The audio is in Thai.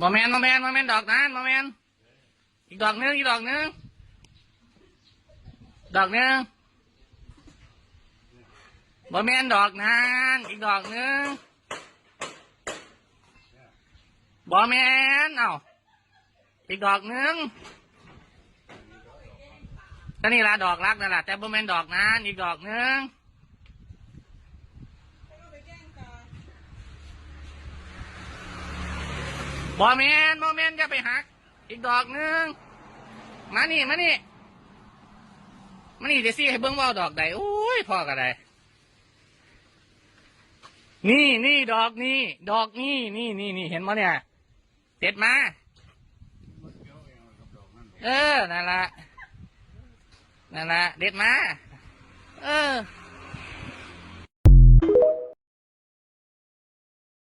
บอแมนบอแมนบอแมนดอกนั้นบอแมนอีกดอกหนึงอีกดอกหนึงดอกหนึงบอแมนดอกนั้นอีกดอกหนึงบอแมนเอ้าอีกดอกหนึงก็นี่ละดอกรักนั่นแหละแต่บอแมนดอกนั้นอีกดอกหนึง บอแมนบอแมนจะไปหัก อีกดอกหนึง มานี่ มานี่ มานี่เดี๋ยวซี่ให้เบิ้งว่าเอาดอกใดโอ้ยพ่อก็ได้นี่นี่ดอกนี่ดอกนี่นี่นี่นี่เห็นมั้เนี่ยเด็ดมา เออนั่นละนั่นละเด็ดมา เออ